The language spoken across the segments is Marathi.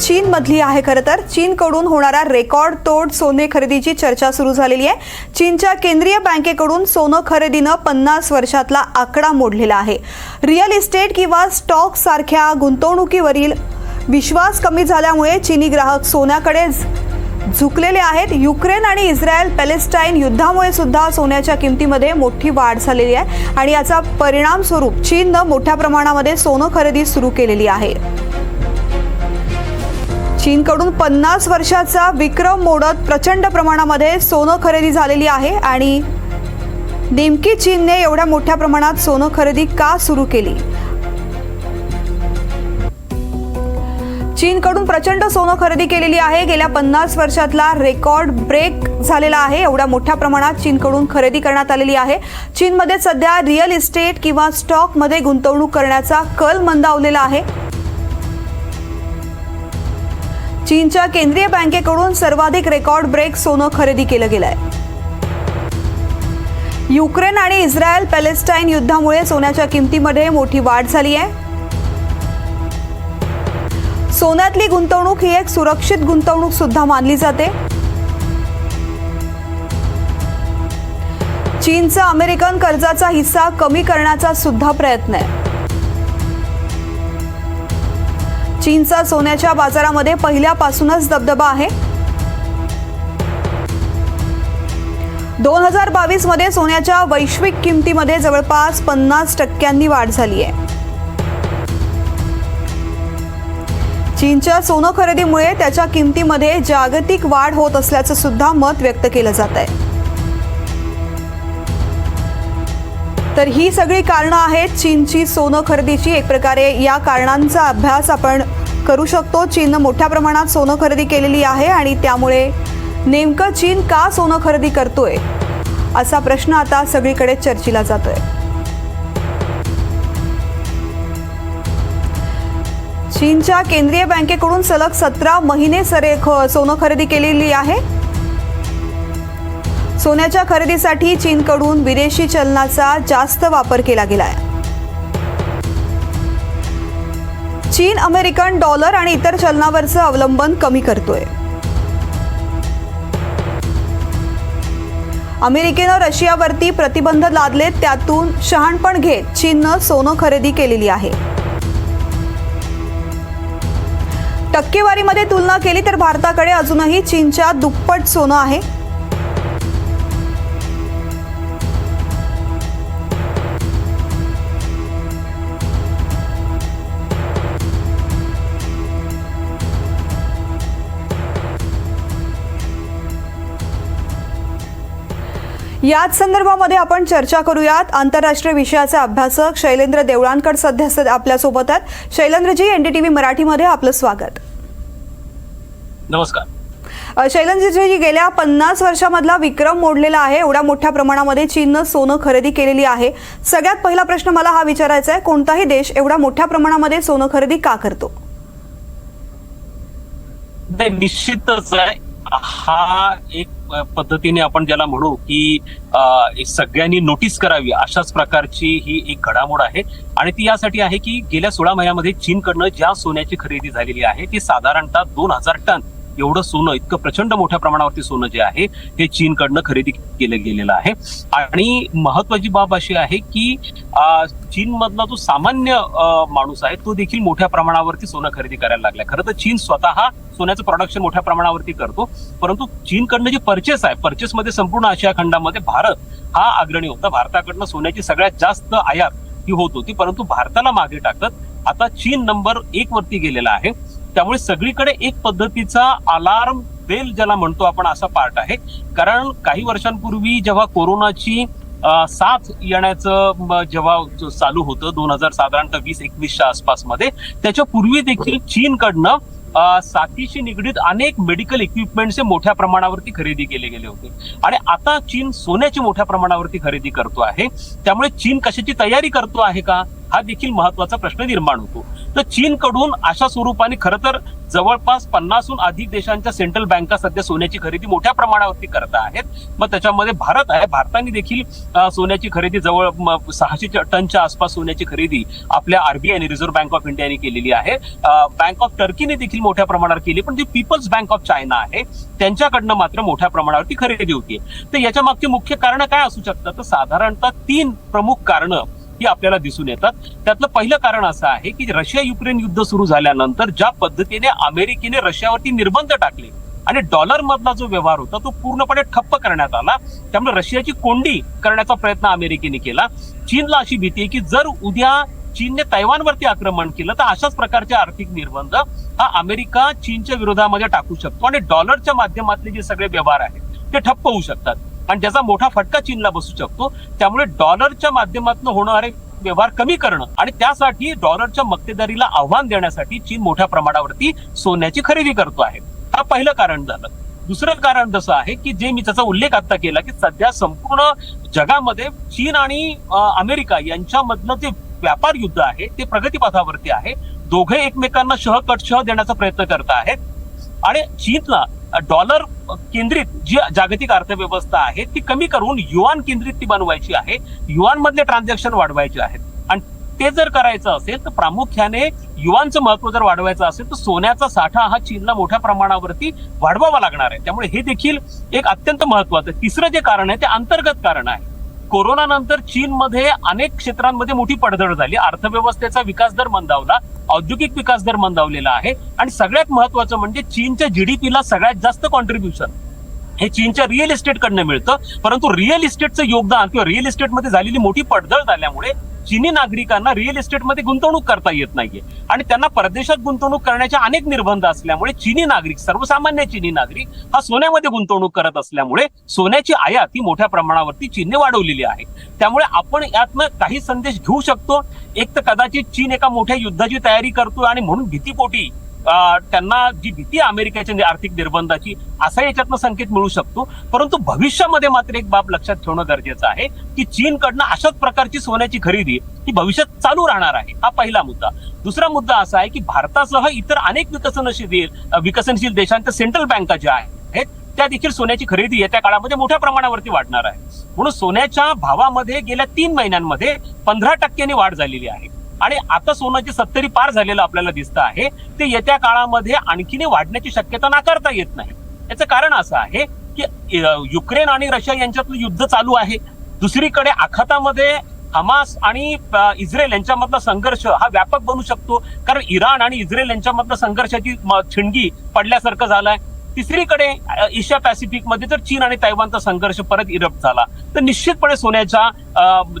चीन मधली आहे खरं तर. चीनकडून होणाऱ्या रेकॉर्ड तोड सोने खरेदीची चर्चा सुरू झालेली आहे. चीनच्या केंद्रीय बँकेकडून सोनं खरेदीनं पन्नास वर्षातला आकडा मोडलेला आहे. रिअल इस्टेट किंवा स्टॉक सारख्या गुंतवणुकीवरील विश्वास कमी झाल्यामुळे चीनी ग्राहक सोन्याकडे झुकलेले आहेत. युक्रेन आणि इस्रायल पॅलेस्टाईन युद्धामुळे सुद्धा सोन्याच्या किमतीमध्ये मोठी वाढ झालेली आहे आणि याचा परिणाम स्वरूप चीननं मोठ्या प्रमाणामध्ये सोनं खरेदी सुरू केलेली आहे. चीनकडून पन्नास वर्षाचा विक्रम मोडत प्रचंड प्रमाणामध्ये सोनं खरेदी झालेली आहे आणि नेमकी चीनने एवढ्या मोठ्या प्रमाणात सोनं खरेदी का सुरू केली? चीनकडून प्रचंड सोनं खरेदी केलेली आहे. गेल्या पन्नास वर्षातला रेकॉर्ड ब्रेक झालेला आहे. एवढ्या मोठ्या प्रमाणात चीनकडून खरेदी करण्यात आलेली आहे. चीनमध्ये सध्या रिअल इस्टेट किंवा स्टॉकमध्ये गुंतवणूक करण्याचा कल मंदावलेला आहे. चीनच्या केंद्रीय बँकेकडून सर्वाधिक रेकॉर्ड ब्रेक सोनं खरेदी केलं गेलं आहे युक्रेन आणि इस्रायल पॅलेस्टाईन युद्धामुळे सोन्याच्या किमतीमध्ये मोठी वाढ झाली आहे. सोन्यातली गुंतवणूक ही एक सुरक्षित गुंतवणूक सुद्धा मानली जाते. चीनचा अमेरिकन कर्जाचा हिस्सा कमी करण्याचा सुद्धा प्रयत्न आहे. चीनचा सोन्याच्या बाजारामध्ये पहिल्यापासूनच दबदबा आहे. दोन हजार बावीसमध्ये सोन्याच्या वैश्विक किमतीमध्ये जवळपास पन्नास टक्क्यांनी वाढ झाली आहे. चीनच्या सोनं खरेदीमुळे त्याच्या किमतीमध्ये जागतिक वाढ होत असल्याचं सुद्धा मत व्यक्त केलं जात आहे. तर ही सगळी कारणं आहेत. चीनची सोनं खरेदीची एक प्रकारे या कारणांचा अभ्यास आपण करू शकतो. चीननं मोठ्या प्रमाणात सोनं खरेदी केलेली आहे आणि त्यामुळे नेमकं चीन का सोनं खरेदी करतोय असा प्रश्न आता सगळीकडे चर्चिला जातोय. चीनच्या केंद्रीय बँकेकडून सलग सतरा महिने सरे सोनं खरेदी केलेली आहे. सोन्याच्या खरेदीसाठी चीनकडून विदेशी चलनाचा जास्त वापर केला गेला आहे चीन अमेरिकन डॉलर आणि इतर चलनावरचं अवलंबन कमी करतोय. अमेरिकेनं रशियावरती प्रतिबंध लादले त्यातून शहाणपण घेत चीननं सोनं खरेदी केलेली आहे. टक्केवारीमध्ये तुलना केली तर भारताकडे अजूनही चीनच्या दुप्पट सोनं आहे. याच संदर्भामध्ये आपण चर्चा करूयात. आंतरराष्ट्रीय विषयाचे अभ्यासक शैलेंद्र देवळांकर सध्या आपल्यासोबत आहेत. शैलेंद्रजी एनडीटीव्ही मराठीमध्ये आपलं स्वागत. नमस्कार. शैलेंद्रजी गेल्या पन्नास वर्षामधला विक्रम मोडलेला आहे. एवढ्या मोठ्या प्रमाणामध्ये चीननं सोनं खरेदी केलेली आहे. सगळ्यात पहिला प्रश्न मला हा विचारायचा आहे कोणताही देश एवढ्या मोठ्या प्रमाणामध्ये सोनं खरेदी का करतो? निश्चितच आहे. हा एक पद्धतीने आपण ज्याला म्हणू की सगळ्यांनी नोटीस करावी अशाच प्रकारची ही एक घडामोड आहे. आणि ती यासाठी आहे की गेल्या सोळा महिन्यामध्ये चीनकडनं ज्या सोन्याची खरेदी झालेली आहे ती साधारणतः दोन हजार टन. एवढं सोनं इतकं प्रचंड मोठ्या प्रमाणावरती सोनं जे आहे हे चीनकडनं खरेदी केलं गेलेलं आहे. आणि महत्वाची बाब अशी आहे की चीनमधला जो सामान्य माणूस आहे तो देखील मोठ्या प्रमाणावरती सोनं खरेदी करायला लागलाय. खरं तर चीन स्वतः सोन्याचं प्रोडक्शन मोठ्या प्रमाणावरती करतो. परंतु चीनकडनं जे परचेस आहे पर्चेसमध्ये संपूर्ण आशिया खंडामध्ये भारत हा अग्रणी होता. भारताकडनं सोन्याची सगळ्यात जास्त आयात ही होत होती. परंतु भारताला मागे टाकत आता चीन नंबर एक वरती गेलेला आहे. त्यामुळे सगळीकडे एक पद्धतीचा अलार्म बेल ज्याला म्हणतो आपण असा पार्ट आहे. कारण काही वर्षांपूर्वी जेव्हा कोरोनाची साथ येण्याचं जेव्हा चालू होतं दोन हजार साधारणतः वीस एकवीसच्या आसपासमध्ये त्याच्या पूर्वी देखील चीनकडनं साथीशी निगडीत अनेक मेडिकल इक्विपमेंटचे मोठ्या प्रमाणावरती खरेदी केले गेले होते. आणि आता चीन सोन्याची मोठ्या प्रमाणावरती खरेदी करतो आहे. त्यामुळे चीन कशाची तयारी करतो आहे का? हा देखील महत्त्वाचा प्रश्न निर्माण होतो. तर चीनकडून अशा स्वरूपाने खरं तर जवळपास पन्नासहून अधिक देशांच्या सेंट्रल बँका सध्या सोन्याची खरेदी मोठ्या प्रमाणावरती करत आहेत. मग त्याच्यामध्ये भारत आहे. भारताने देखील सोन्याची खरेदी जवळ सहाशे टनच्या आसपास सोन्याची खरेदी आपल्या आरबीआयने आणि रिझर्व्ह बँक ऑफ इंडियाने केलेली आहे. बँक ऑफ टर्कीने देखील मोठ्या प्रमाणावर केली पण जी पीपल्स बँक ऑफ चायना आहे त्यांच्याकडनं मात्र मोठ्या प्रमाणावरती खरेदी होती तर याच्या मागची मुख्य कारण काय असू शकतात? तर साधारणतः तीन प्रमुख कारणं गोष्टी आपल्याला दिसून येतात. त्यातलं पहिलं कारण असं आहे की रशिया युक्रेन युद्ध सुरू झाल्यानंतर ज्या पद्धतीने अमेरिकेने रशियावरती निर्बंध टाकले आणि डॉलर मधला जो व्यवहार होता तो पूर्णपणे ठप्प करण्यात आला. त्यामुळे रशियाची कोंडी करण्याचा प्रयत्न अमेरिकेने केला. चीनला अशी भीती आहे की जर उद्या चीनने तैवानवरती आक्रमण केलं तर अशाच प्रकारचे आर्थिक निर्बंध हा अमेरिका चीनच्या विरोधामध्ये टाकू शकतो आणि डॉलरच्या माध्यमातले जे सगळे व्यवहार आहेत ते ठप्प होऊ शकतात. आणि त्याचा मोठा फटका चीनला बसू शकतो त्यामुळे डॉलरच्या माध्यमातून होणारे व्यवहार कमी करणं आणि त्यासाठी डॉलरच्या मक्तेदारीला आव्हान देण्यासाठी चीन मोठ्या प्रमाणावरती सोन्याची खरेदी करतो आहे. हा पहिलं कारण झालं. दुसरं कारण जसं आहे की जे मी त्याचा उल्लेख आता केला की सध्या संपूर्ण जगामध्ये चीन आणि अमेरिका यांच्यामधलं जे व्यापार युद्ध आहे ते प्रगतीपथावरती आहे. दोघे एकमेकांना शह कटशह देण्याचा प्रयत्न करत आहेत. आणि चीनला डॉलर केंद्रित जी जागतिक अर्थव्यवस्था आहे ती कमी करून युआन केंद्रित ती बनवायची आहे. युआन मधले ट्रान्झॅक्शन वाढवायचे आहेत. आणि ते जर करायचं असेल तर प्रामुख्याने युवांचं महत्त्व जर वाढवायचं असेल तर सोन्याचा साठा हा चीनला मोठ्या प्रमाणावरती वाढवावा लागणार आहे. त्यामुळे हे देखील एक अत्यंत महत्वाचं तिसरं जे कारण आहे ते अंतर्गत कारण आहे. कोरोनानंतर चीनमध्ये अनेक क्षेत्रांमध्ये मोठी पडझड झाली. अर्थव्यवस्थेचा विकास दर मंदावला. औद्योगिक विकास दर मंदावलेला आहे. आणि सगळ्यात महत्वाचं म्हणजे चीनच्या जीडीपीला सगळ्यात जास्त कॉन्ट्रीब्युशन हे चीनच्या रिअल इस्टेटकडनं मिळतं. परंतु रिअल इस्टेटचं योगदान किंवा रिअल इस्टेटमध्ये झालेली मोठी पडझड झाल्यामुळे चीनी नागरिकांना रिअल इस्टेटमध्ये गुंतवणूक करता येत नाहीये. आणि त्यांना परदेशात गुंतवणूक करण्याचे अनेक निर्बंध असल्यामुळे चीनी नागरिक सर्वसामान्य चीनी नागरिक हा सोन्यामध्ये गुंतवणूक करत असल्यामुळे सोन्याची आयात ही मोठ्या प्रमाणावरती चीनने वाढवलेली आहे. त्यामुळे आपण यातनं काही संदेश घेऊ शकतो. एक तर कदाचित चीन एका मोठ्या युद्धाची तयारी करतो आणि म्हणून भीतीपोटी त्यांना जी भीती अमेरिकेच्या म्हणजे आर्थिक निर्बंधाची असा याच्यातनं संकेत मिळू शकतो. परंतु भविष्यामध्ये मात्र एक बाब लक्षात ठेवणं गरजेचं आहे की चीनकडनं अशाच प्रकारची सोन्याची खरेदी ही भविष्यात चालू राहणार आहे हा पहिला मुद्दा. दुसरा मुद्दा असा आहे की भारतासह इतर अनेक विकसनशील विकसनशील देशांच्या सेंट्रल बँका ज्या आहेत त्या देखील सोन्याची खरेदी येत्या काळामध्ये मोठ्या प्रमाणावरती वाढणार आहे म्हणून सोन्याच्या भावामध्ये गेल्या तीन महिन्यांमध्ये पंधरा टक्क्यांनी वाढ झालेली आहे. आणि आता सोन्याची सत्तरी पार झालेलं आपल्याला दिसतं आहे ते येत्या काळामध्ये आणखीने वाढण्याची शक्यता नाकारता येत नाही. याचं कारण असं आहे की युक्रेन आणि रशिया यांच्यातलं युद्ध चालू आहे. दुसरीकडे आखातामध्ये हमास आणि अं, इस्रायल यांच्यामधला संघर्ष हा व्यापक बनू शकतो कारण इराण आणि इस्रायल यांच्यामधलं संघर्षाची म- छिणगी पडल्यासारखं झालंय. तिसरीकडे एशिया पॅसिफिकमध्ये जर चीन आणि तैवानचा संघर्ष परत इरप्ट झाला तर निश्चितपणे सोन्याचा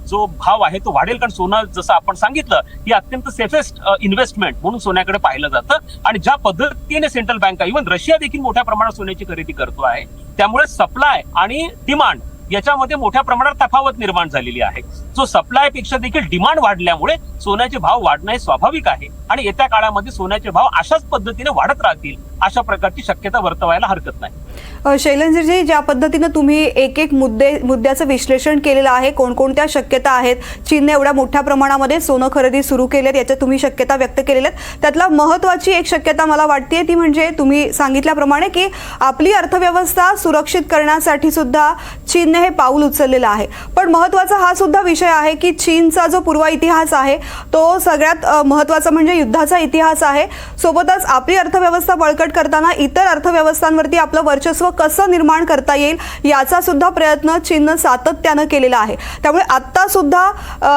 जो भाव आहे तो वाढेल. कारण सोनं जसं आपण सांगितलं ही अत्यंत सेफेस्ट इन्व्हेस्टमेंट म्हणून सोन्याकडे पाहिलं जातं. आणि ज्या पद्धतीने सेंट्रल बँक इव्हन रशिया देखील मोठ्या प्रमाणात सोन्याची खरेदी करतो आहे त्यामुळे सप्लाय आणि डिमांड याच्यामध्ये मोठ्या प्रमाणात तफावत निर्माण झालेली आहे. जो सप्लायपेक्षा देखील डिमांड वाढल्यामुळे सोन्याचे भाव वाढणं हे स्वाभाविक आहे आणि येत्या काळामध्ये सोन्याचे भाव अशाच पद्धतीने वाढत राहतील अशा प्रकारची शक्यता वर्तवायला हरकत नाही. शैलेंद्रजी ज्या पद्धतीनं तुम्ही एक एक मुद्दे मुद्द्याचं विश्लेषण केलेलं आहे कोणकोणत्या शक्यता आहेत चीनने एवढ्या मोठ्या प्रमाणामध्ये सोनं खरेदी सुरू केली आहेत याच्या तुम्ही शक्यता व्यक्त केलेल्या आहेत. त्यातला महत्त्वाची एक शक्यता मला वाटते ती म्हणजे तुम्ही सांगितल्याप्रमाणे की आपली अर्थव्यवस्था सुरक्षित करण्यासाठी सुद्धा चीनने हे पाऊल उचललेलं आहे. पण महत्त्वाचा हा सुद्धा विषय आहे की चीनचा जो पूर्व इतिहास आहे तो सगळ्यात महत्त्वाचा म्हणजे युद्धाचा इतिहास आहे. सोबतच आपली अर्थव्यवस्था बळकट करताना इतर अर्थव्यवस्थांवरती आपलं वर्चस्व कसं निर्माण करता येईल याचा सुद्धा प्रयत्न चीननं सातत्यानं केलेला आहे. त्यामुळे आत्ता सुद्धा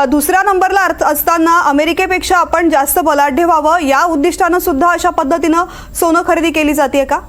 दुसऱ्या नंबरला अर्थ असताना अमेरिकेपेक्षा आपण जास्त बलाढ्य व्हावं या उद्दिष्टानं सुद्धा अशा पद्धतीनं सोनं खरेदी केली जाते का?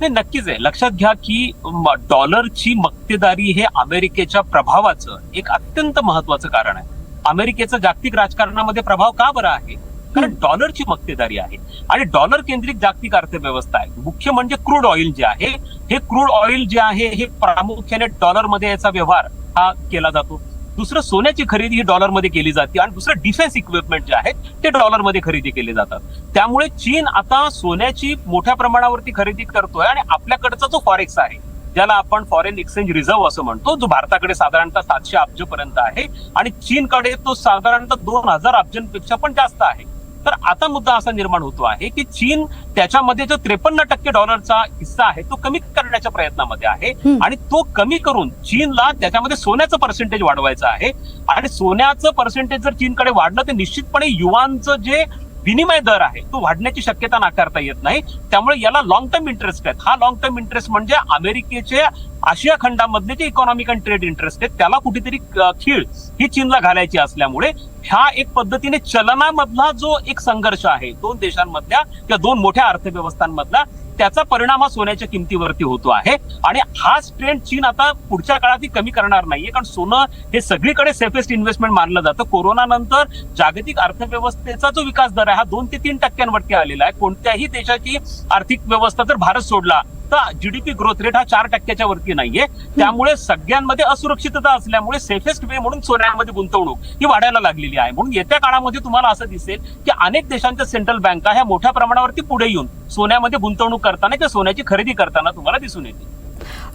नाही नक्कीच आहे. लक्षात घ्या की म- डॉलरची मक्तेदारी हे अमेरिकेच्या प्रभावाचं एक अत्यंत महत्वाचं कारण आहे. अमेरिकेचा जागतिक राजकारणामध्ये प्रभाव का बरा आहे? कारण डॉलरची मक्तेदारी आहे. आणि डॉलर केंद्रित जागतिक अर्थव्यवस्था आहे. मुख्य म्हणजे क्रूड ऑइल जे आहे हे क्रूड ऑइल जे आहे हे प्रामुख्याने डॉलरमध्ये याचा व्यवहार हा केला जातो. दुसरं सोन्याची खरेदी ही डॉलरमध्ये केली जाते आणि दुसरं डिफेन्स इक्विपमेंट जे आहेत ते डॉलरमध्ये खरेदी केले जातात. त्यामुळे चीन आता सोन्याची मोठ्या प्रमाणावरती खरेदी करतोय आणि आपल्याकडचा जो फॉरेक्स आहे ज्याला आपण फॉरेन एक्सचेंज रिझर्व्ह असं म्हणतो जो भारताकडे साधारणतः सातशे अब्ज पर्यंत आहे आणि चीनकडे तो साधारणतः दोन हजार अब्जांपेक्षा पण जास्त आहे. तर आता मुद्दा असा निर्माण होतो आहे की चीन त्याच्यामध्ये जो त्रेपन्न टक्के डॉलरचा हिस्सा आहे तो कमी करण्याच्या प्रयत्नामध्ये आहे. आणि तो कमी करून चीनला त्याच्यामध्ये सोन्याचं पर्सेंटेज वाढवायचं आहे आणि सोन्याचं पर्सेंटेज जर चीनकडे वाढलं तर निश्चितपणे युवांचं जे विनिमय दर आहे. तो वाढण्याची शक्यता नाकारता येत नाही. त्यामुळे याला लॉंग टर्म इंटरेस्ट आहेत. हा लॉंग टर्म इंटरेस्ट म्हणजे अमेरिकेचे आशिया खंडामधले जे इकॉनॉमिक अँड ट्रेड इंटरेस्ट आहेत त्याला कुठेतरी खीळ ही चीनला घालायची असल्यामुळे ह्या एक पद्धतीने चलनामधला जो एक संघर्ष आहे दोन देशांमधल्या किंवा दोन मोठ्या अर्थव्यवस्थांमधला त्याचा परिणाम हा सोन्याच्या किमतीवरती होतो आहे. आणि हाच ट्रेंड चीन आता पुढच्या काळातही कमी करणार नाहीये. कारण सोनं हे सगळीकडे सेफेस्ट इन्व्हेस्टमेंट मानलं जातं. कोरोना नंतर जागतिक अर्थव्यवस्थेचा जो विकास दर आहे हा दोन ते तीन टक्क्यांवरती आलेला आहे. कोणत्याही देशाची आर्थिक व्यवस्था जर भारत सोडला तर जीडीपी ग्रोथ रेट हा चार टक्क्याच्या वरती नाहीये. त्यामुळे सगळ्यांमध्ये असुरक्षितता असल्यामुळे सेफेस्ट वे म्हणून सोन्यामध्ये गुंतवणूक ही वाढायला लागलेली आहे. म्हणून येत्या काळामध्ये तुम्हाला असं दिसेल की अनेक देशांच्या सेंट्रल बँका ह्या मोठ्या प्रमाणावरती पुढे येऊन सोन्यामध्ये गुंतवणूक करताना किंवा सोन्याची खरेदी करताना तुम्हाला दिसून येते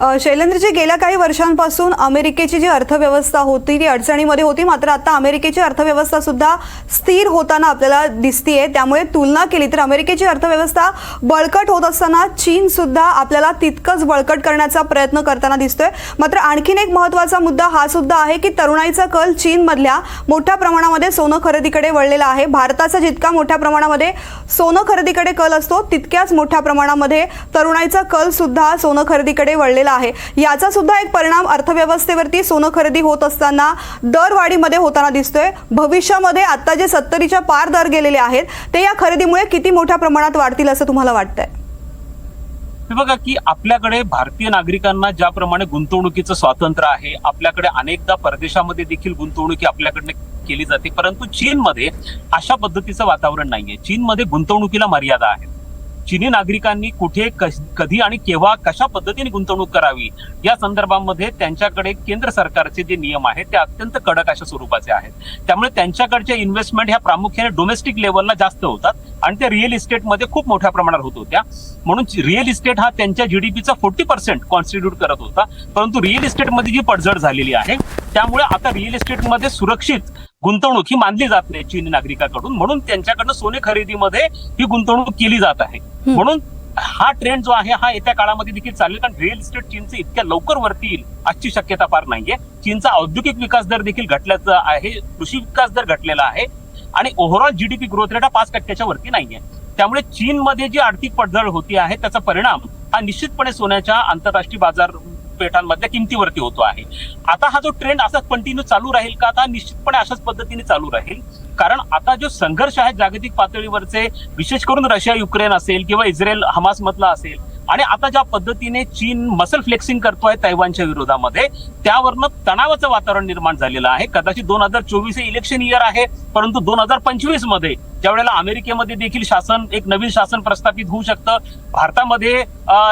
शैलेंद्रजी गेल्या काही वर्षांपासून अमेरिकेची जी अर्थव्यवस्था होती ती अडचणीमध्ये होती. मात्र आता अमेरिकेची अर्थव्यवस्था सुद्धा स्थिर होताना आपल्याला दिसतीये. त्यामुळे तुलना केली तर अमेरिकेची अर्थव्यवस्था बळकट होत असताना चीन सुद्धा आपल्याला तितकंच बळकट करण्याचा प्रयत्न करताना दिसतोय. मात्र आणखीन एक महत्त्वाचा मुद्दा हा सुद्धा आहे की तरुणाईचा कल चीनमधल्या मोठ्या प्रमाणामध्ये सोनं खरेदीकडे वळलेला आहे. भारताचा जितका मोठ्या प्रमाणामध्ये सोनं खरेदीकडे कल असतो तितक्याच मोठ्या प्रमाणामध्ये तरुणाईचा कल सुद्धा सोनं खरेदीकडे वळलेला आहे. याचा सुद्धा एक परिणाम अर्थव्यवस्थेवरती सोनं खरेदी होत असताना दरवाढीमध्ये होताना दिसतोय. भविष्यामध्ये आता जे सत्तरीच्या पार दर गेलेले आहेत ते या खरेदीमुळे किती मोठ्या प्रमाणात वाढतील असं तुम्हाला वाटतंय? बघा की आपल्याकडे भारतीय नागरिकांना ज्याप्रमाणे गुंतवणुकीचं स्वातंत्र्य आहे आपल्याकडे अनेकदा परदेशामध्ये देखील गुंतवणुकी आपल्याकडनं केली जाते परंतु चीनमध्ये अशा पद्धतीचं वातावरण नाहीये. चीनमध्ये गुंतवणुकीला मर्यादा आहे चिनी नागरिकांनी कुठे कधी आणि केव्हा कशा पद्धतीने गुंतवणूक करावी या संदर्भामध्ये त्यांच्याकडे केंद्र सरकारचे जे नियम आहेत ते अत्यंत कडक अशा स्वरूपाचे आहेत. त्यामुळे त्यांच्याकडच्या इन्व्हेस्टमेंट ह्या प्रामुख्याने डोमेस्टिक लेवलला जास्त होतात आणि त्या रिअल इस्टेटमध्ये खूप मोठ्या प्रमाणात होत होत्या. म्हणून रिअल इस्टेट हा त्यांच्या जीडीपीचा फोर्टी पर्सेंट कॉन्स्टिट्यूट करत होता. परंतु रिअल इस्टेटमध्ये जी पडझड झालेली आहे त्यामुळे आता रिअल इस्टेटमध्ये सुरक्षित गुंतवणूक ही मानली जात नाही चीनी नागरिकाकडून. म्हणून त्यांच्याकडनं सोने खरेदीमध्ये ही गुंतवणूक केली जात आहे. म्हणून हा ट्रेंड जो आहे हा येत्या काळामध्ये देखील चालेल. कारण रिअल इस्टेट चीनचं इतक्या लवकर वरती येईल आजची शक्यता फार नाहीये. चीनचा औद्योगिक विकास दर देखील घटल्याचा आहे कृषी विकास दर घटलेला आहे. आणि ओव्हरऑल जीडीपी ग्रोथ रेट हा पाच टक्क्याच्या वरती नाहीये. त्यामुळे चीनमध्ये जी आर्थिक पडझड होती आहे त्याचा परिणाम हा निश्चितपणे सोन्याच्या आंतरराष्ट्रीय बाजारपेठांमधल्या किमतीवरती होतो आहे. आता हा जो ट्रेंड असाच कंटिन्यू चालू राहील का? आता निश्चितपणे अशाच पद्धतीने चालू राहील. कारण आता जो संघर्ष आहे जागतिक पातळीवरचे विशेष करून रशिया युक्रेन असेल किंवा इस्रायल हमास मधला असेल आणि आता ज्या पद्धतीने चीन मसल फ्लेक्सिंग करतोय तैवानच्या विरोधामध्ये त्यावरनं तणावाचं वातावरण निर्माण झालेलं आहे. कदाचित दोन हजार चोवीस हे इलेक्शन इयर आहे परंतु दोन हजार पंचवीसमध्ये ज्यावेळेला अमेरिकेमध्ये देखील शासन एक नवीन शासन प्रस्थापित होऊ शकतं भारतामध्ये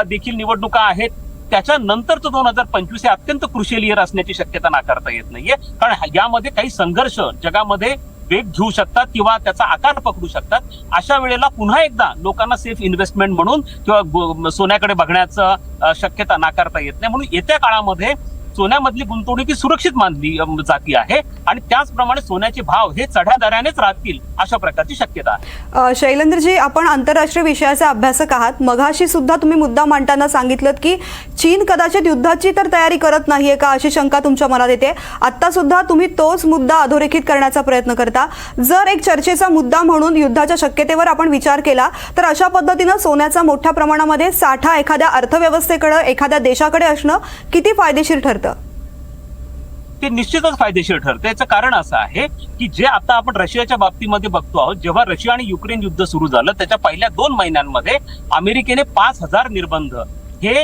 देखील निवडणुका आहेत त्याच्यानंतरचं दोन हजार पंचवीस हे अत्यंत क्रुशियल इयर असण्याची शक्यता नाकारता येत नाहीये. कारण यामध्ये काही संघर्ष जगामध्ये वेग घेऊ शकतात किंवा त्याचा आकार पकडू शकतात. अशा वेळेला पुन्हा एकदा लोकांना सेफ इन्व्हेस्टमेंट म्हणून किंवा सोन्याकडे बघण्याचं शक्यता नाकारता येत नाही. म्हणून येत्या काळामध्ये सोन्यामधली गुंतवणुकी सुरक्षित मानली जाती आहे आणि त्याचप्रमाणे सोन्याचे भाव हे चढ्या दरानेच राहतील अशा प्रकारची शक्यता आहे. शैलेंद्रजी आपण आंतरराष्ट्रीय विषयाचे अभ्यासक आहात. मघाशी सुद्धा तुम्ही मुद्दा मांडताना सांगितलं की चीन कदाचित युद्धाची तर तयारी करत नाहीये का अशी शंका तुमच्या मनात येते? आता सुद्धा तुम्ही तोच मुद्दा अधोरेखित करण्याचा प्रयत्न करता. जर एक चर्चेचा मुद्दा म्हणून युद्धाच्या शक्यतेवर आपण विचार केला तर अशा पद्धतीनं सोन्याचा मोठ्या प्रमाणामध्ये साठा एखाद्या अर्थव्यवस्थेकडे एखाद्या देशाकडे असणं किती फायदेशीर ठरतं? ते निश्चितच फायदेशीर ठरतं. याचं कारण असं आहे की जे आता आपण रशियाच्या बाबतीमध्ये बघतो आहोत जेव्हा रशिया आणि युक्रेन युद्ध सुरू झालं त्याच्या पहिल्या दोन महिन्यांमध्ये अमेरिकेने पाच हजार निर्बंध हे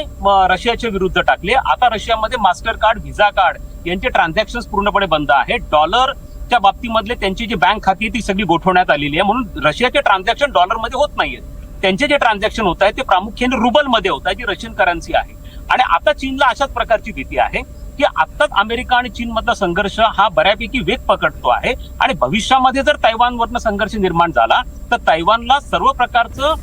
रशियाच्या विरुद्ध टाकले. आता रशियामध्ये मास्टर कार्ड व्हिसा कार्ड यांचे ट्रान्झॅक्शन पूर्णपणे बंद आहे. डॉलरच्या बाबतीमधले त्यांची जी बँक खाती आहे ती सगळी गोठवण्यात आलेली आहे. म्हणून रशियाचे ट्रान्झॅक्शन डॉलरमध्ये होत नाहीये. त्यांचे जे ट्रान्झॅक्शन होत आहे ते प्रामुख्याने रुबलमध्ये होत आहे जी रशियन करन्सी आहे. आणि आता चीनला अशाच प्रकारची भीती आहे. की आत्ताच अमेरिका आणि चीन मधला संघर्ष हा बऱ्यापैकी वेग पकडतो आहे. आणि भविष्यामध्ये जर तैवानवरनं संघर्ष निर्माण झाला तर तैवानला सर्व प्रकारचं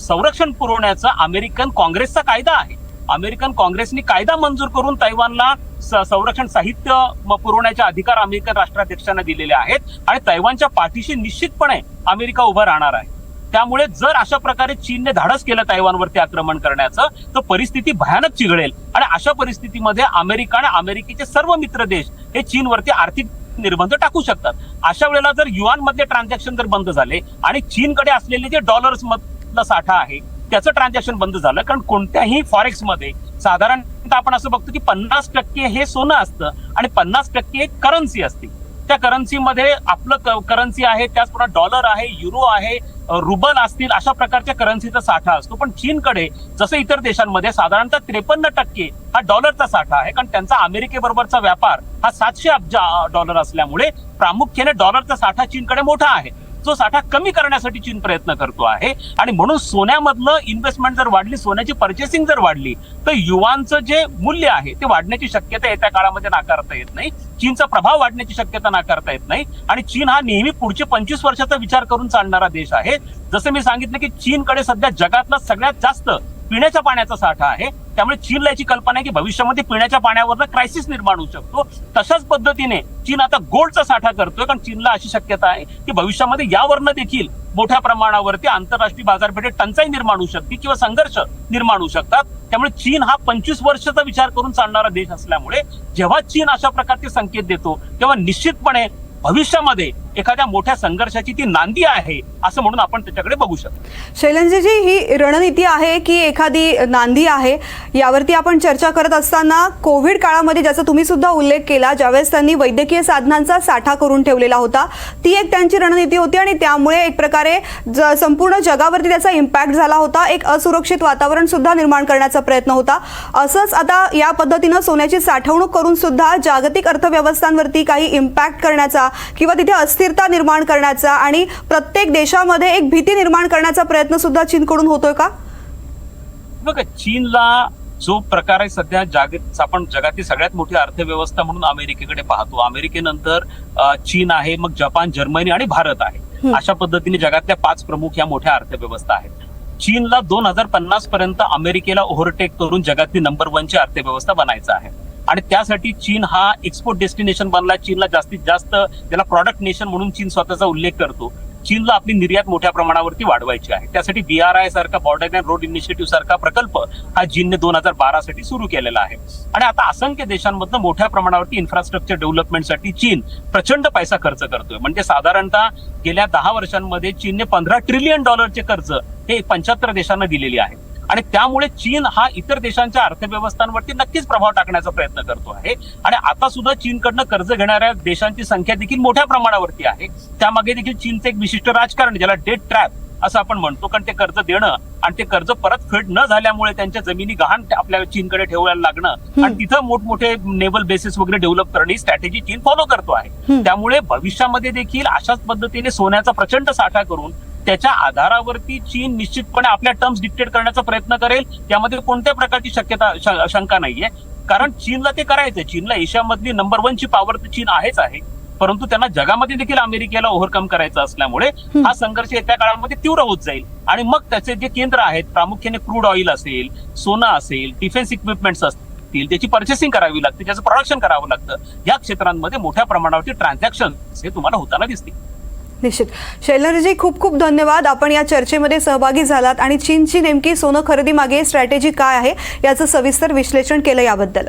संरक्षण पुरवण्याचा अमेरिकन काँग्रेसचा कायदा आहे. अमेरिकन काँग्रेसनी कायदा मंजूर करून तैवानला स- संरक्षण साहित्य म- पुरवण्याचे अधिकार अमेरिकन राष्ट्राध्यक्षांना दिलेले आहेत. आणि तैवानच्या पाठीशी निश्चितपणे अमेरिका उभं राहणार आहे. त्यामुळे जर अशा प्रकारे चीनने धाडस केलं तैवानवरती आक्रमण करण्याचं तर परिस्थिती भयानक चिघळेल. आणि अशा परिस्थितीमध्ये अमेरिका आणि अमेरिकेचे सर्व मित्र देश हे चीनवरती आर्थिक निर्बंध टाकू शकतात. अशा वेळेला जर युआन मधले ट्रान्झॅक्शन जर बंद झाले आणि चीनकडे असलेले जे डॉलर्स मधला साठा आहे त्याचं ट्रान्झॅक्शन बंद झालं कारण कोणत्याही फॉरेक्समध्ये साधारणतः आपण असं बघतो की पन्नास टक्के हे सोनं असतं आणि पन्नास टक्के करन्सी असते. त्या करन्सीमध्ये आपलं करन्सी आहे त्याचप्रमाणे डॉलर आहे युरो आहे रुबल असतील अशा प्रकारच्या करन्सीचा साठा असतो. पण चीनकडे जसं इतर देशांमध्ये साधारणतः त्रेपन्न टक्के हा डॉलरचा साठा आहे. कारण त्यांचा अमेरिकेबरोबरचा व्यापार हा सातशे अब्ज डॉलर असल्यामुळे प्रामुख्याने डॉलरचा साठा चीनकडे मोठा आहे. तो साठा कमी करण्यासाठी चीन प्रयत्न करतो आहे. आणि म्हणून सोन्यामधलं इन्व्हेस्टमेंट जर वाढली सोन्याची पर्चेसिंग जर वाढली तर युवांचं जे मूल्य आहे ते वाढण्याची शक्यता येत्या काळामध्ये नाकारता येत नाही. चीनचा प्रभाव वाढण्याची शक्यता नाकारता येत नाही. आणि चीन हा नेहमी पुढचे पंचवीस वर्षाचा विचार करून चालणारा देश आहे. जसं मी सांगितलं की चीनकडे सध्या जगातला सगळ्यात जास्त पिण्याच्या पाण्याचा साठा आहे. त्यामुळे चीनला याची कल्पना आहे की भविष्यामध्ये पिण्याच्या पाण्यावर क्रायसिस निर्माण होऊ शकतो. तशाच पद्धतीने चीन आता गोल्डचा साठा करतोय कारण चीनला अशी शक्यता आहे की भविष्यामध्ये यावरनं देखील मोठ्या प्रमाणावरती आंतरराष्ट्रीय बाजारपेठेत टंचाई निर्माण होऊ शकते किंवा संघर्ष निर्माण होऊ शकतात. त्यामुळे चीन हा पंचवीस वर्षाचा विचार करून चालणारा देश असल्यामुळे जेव्हा चीन अशा प्रकारचे संकेत देतो तेव्हा निश्चितपणे भविष्यामध्ये एखाद्या मोठ्या संघर्षाची ती नांदी आहे असं म्हणून आपण त्याच्याकडे बघू शकतो. शैलेंद्रजी ही रणनीती आहे की एखादी नांदी आहे यावरती आपण चर्चा करत असताना कोविड काळामध्ये ज्याचा तुम्ही सुद्धा उल्लेख केला ज्यावेळेस त्यांनी वैद्यकीय साधनांचा साठा करून ठेवलेला होता ती एक त्यांची रणनीती होती आणि त्यामुळे एक प्रकारे ज- संपूर्ण जगावरती त्याचा इम्पॅक्ट झाला होता एक असुरक्षित वातावरण सुद्धा निर्माण करण्याचा प्रयत्न होता. असंच आता या पद्धतीनं सोन्याची साठवणूक करून सुद्धा जागतिक अर्थव्यवस्थांवरती काही इम्पॅक्ट करण्याचा किंवा तिथे अस्थिरता निर्माण करण्याचा आणि प्रत्येक देशामध्ये एक भीती निर्माण करण्याचा प्रयत्न सुद्धा चीनकडून होतोय का? बघा चीनला जो प्रकार आहे सध्या जागत आपण जगातील सगळ्यात मोठी अर्थव्यवस्था म्हणून अमेरिकेकडे पाहतो. अमेरिकेनंतर चीन आहे मग जपान जर्मनी आणि भारत आहे. अशा पद्धतीने जगातल्या पाच प्रमुख या मोठ्या अर्थव्यवस्था आहेत. चीनला दोन हजार पन्नास पर्यंत अमेरिकेला ओव्हरटेक करून जगातली नंबर वनची अर्थव्यवस्था बनायचं आहे. आणि त्यासाठी चीन हा एक्सपोर्ट डेस्टिनेशन बनला. चीनला जास्तीत जास्त त्याला प्रॉडक्ट नेशन म्हणून चीन स्वतःचा उल्लेख करतो. चीनला आपली निर्यात मोठ्या प्रमाणावरती वाढवायची आहे. त्यासाठी बी आर सारखा बॉर्डर अँड रोड इनिशिएटिव्ह सारखा प्रकल्प हा चीनने दोन हजार बारा साठी सुरू केलेला आहे. आणि आता असंख्य देशांमधनं मोठ्या प्रमाणावरती इन्फ्रास्ट्रक्चर डेव्हलपमेंटसाठी चीन प्रचंड पैसा खर्च करतोय. म्हणजे साधारणतः गेल्या दहा वर्षांमध्ये चीनने पंधरा ट्रिलियन डॉलरचे कर्ज हे पंच्याहत्तर देशांना दिलेली आहे. आणि त्यामुळे चीन हा इतर देशांच्या अर्थव्यवस्थांवरती नक्कीच प्रभाव टाकण्याचा प्रयत्न करतो आहे. आणि आता सुद्धा चीनकडनं कर्ज घेणाऱ्या देशांची संख्या देखील मोठ्या प्रमाणावरती आहे. त्यामागे देखील चीनचं एक विशिष्ट राजकारण ज्याला डेट ट्रॅप असं आपण म्हणतो. कारण ते कर्ज देणं आणि ते कर्ज परतफेड न झाल्यामुळे त्यांच्या जमिनी गहाण आपल्या चीनकडे ठेवायला लागणं आणि तिथं मोठमोठे नेव्हल बेसिस वगैरे डेव्हलप करणं ही स्ट्रॅटेजी चीन फॉलो करतो आहे. त्यामुळे भविष्यामध्ये देखील अशाच पद्धतीने सोन्याचा प्रचंड साठा करून त्याच्या आधारावरती चीन निश्चितपणे आपल्या टर्म्स डिक्टेट करण्याचा प्रयत्न करेल. त्यामध्ये कोणत्या प्रकारची शक्यता शंका नाहीये. कारण चीनला ते करायचंय. चीनला एशियामधली नंबर वनची पॉवर तर चीन आहेच आहे. परंतु त्यांना जगामध्ये देखील अमेरिकेला ओव्हरकम करायचं असल्यामुळे हा संघर्ष येत्या काळामध्ये तीव्र होत जाईल. आणि मग त्याचे जे केंद्र आहेत प्रामुख्याने क्रूड ऑइल असेल सोनं असेल डिफेन्स इक्विपमेंट्स असतील त्याची पर्चेसिंग करावी लागते त्याचं प्रोडक्शन करावं लागतं. या क्षेत्रांमध्ये मोठ्या प्रमाणावरती ट्रान्झॅक्शन हे तुम्हाला होताना दिसतील. निश्चित. शैलेंद्रजी खूप खूप धन्यवाद. आपण या चर्चेमध्ये सहभागी झालात आणि चीनची नेमकी सोनं खरेदी मागे स्ट्रॅटेजी काय आहे याचं सविस्तर विश्लेषण केलं याबद्दल.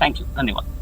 थँक्यू धन्यवाद.